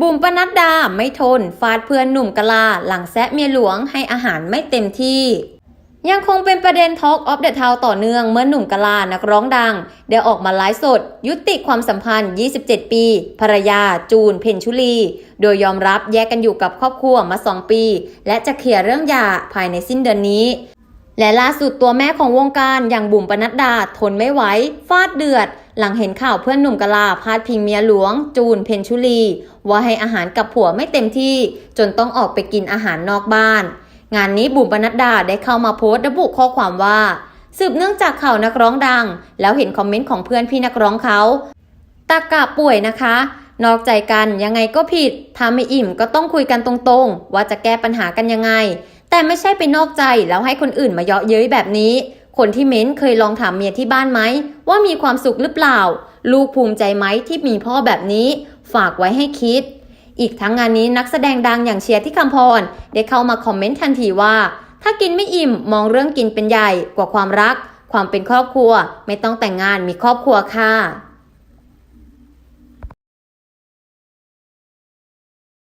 บุ๋มปนัดดาไม่ทน ฟาดเพื่อนหนุ่มกะลา หลังแซะเมียหลวงให้อาหารไม่เต็มที่ ยังคงเป็นประเด็น Talk of the Town ต่อเนื่องเมื่อหนุ่มกะลา นักร้องดัง ได้ออกมาไลฟ์สด ยุติความสัมพันธ์ 27 ปี ภรรยา จูน เพ็ญชุลี โดยยอมรับแยกกันอยู่กับครอบครัวมา 2 ปี และจะเคลียร์เรื่องหย่าภายในสิ้นเดือนนี้และล่าสุดตัวแม่ของวงการอย่างบุ๋มปนัดดาทนไม่ไหวฟาดเดือด หลังเห็นข่าวเพื่อนหนุ่มกะลาพาดพิงเมียหลวง จูนเพ็ญชุลี ว่าให้อาหารกับผัวไม่เต็มที่ จนต้องออกไปกินอาหารนอกบ้าน งานนี้บุ๋มปนัดดาได้เข้ามาโพสต์ระบุข้อความว่า สืบเนื่องจากข่าวนักร้องดัง แล้วเห็นคอมเมนต์ของเพื่อนพี่นักร้องเขาตากะป่วยนะคะ นอกใจกันยังไงก็ผิดถ้าไม่อิ่มก็ต้องคุยกันตรงๆ ว่าจะแก้ปัญหากันยังไง แต่ไม่ใช่ไปนอกใจแล้วให้คนอื่นมาเยาะเย้ยแบบนี้ คนที่เม้นเคยลองถามเมียที่บ้านไหม ว่ามีความสุขหรือเปล่า ลูกภูมิใจไหมที่มีพ่อแบบนี้ ฝากไว้ให้คิด อีกทั้งงานนี้นักแสดงดังอย่างเชียร์ที่คำพร ได้เข้ามาคอมเมนต์ทันทีว่า ถ้ากินไม่อิ่มมองเรื่องกินเป็นใหญ่กว่าความรัก ความเป็นครอบครัว ไม่ต้องแต่งงานมีครอบครัวค่ะ